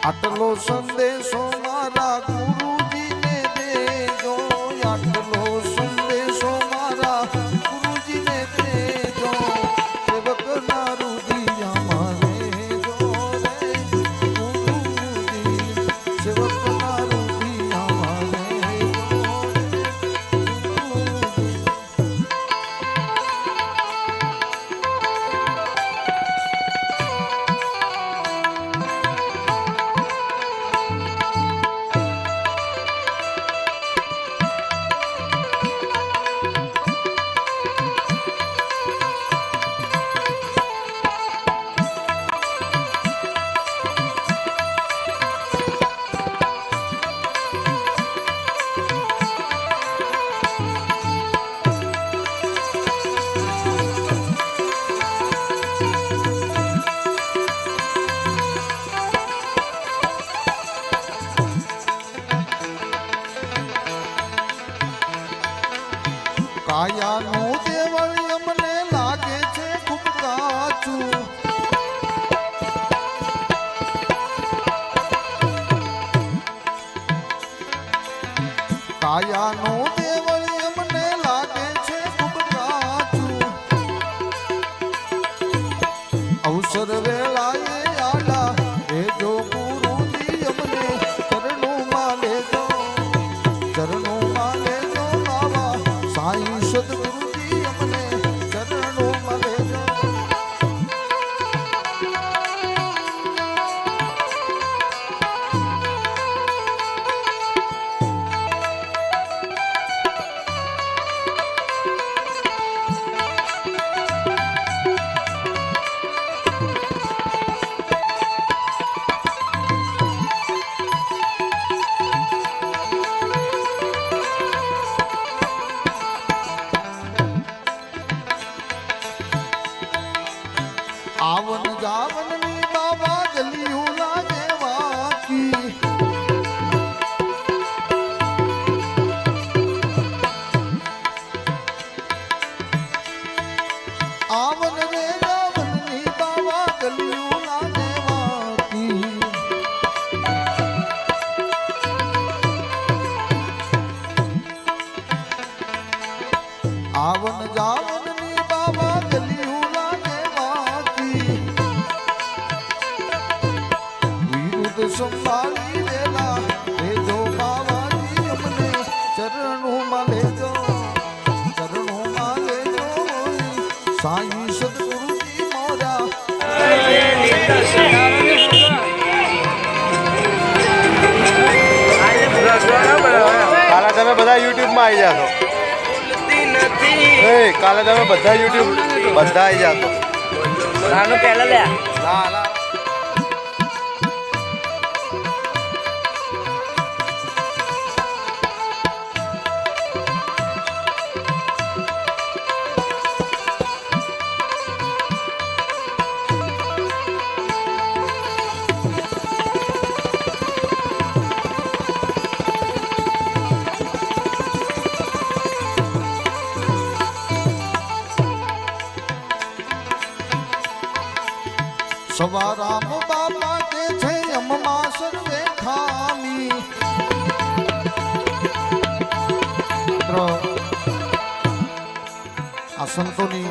આટલો સંદેશો મારા ગુરુજીને કાયાનું દેવળ અમને લાગે છે ખૂબ કાચું. અવસર વેળાએ આવન જાવન સાઈ સદગુરુજી મોરા. કાલે તમે બધા યુટ્યુબમાં આવી જાશો. કાલે તમે બધા યુટ્યુબ બધા આવી જાશો. નાનું પહેલા લે. ના ના. સવારામ બાબા કે છે અમમાં સર્વે ખામી મિત્રો આ સંતોની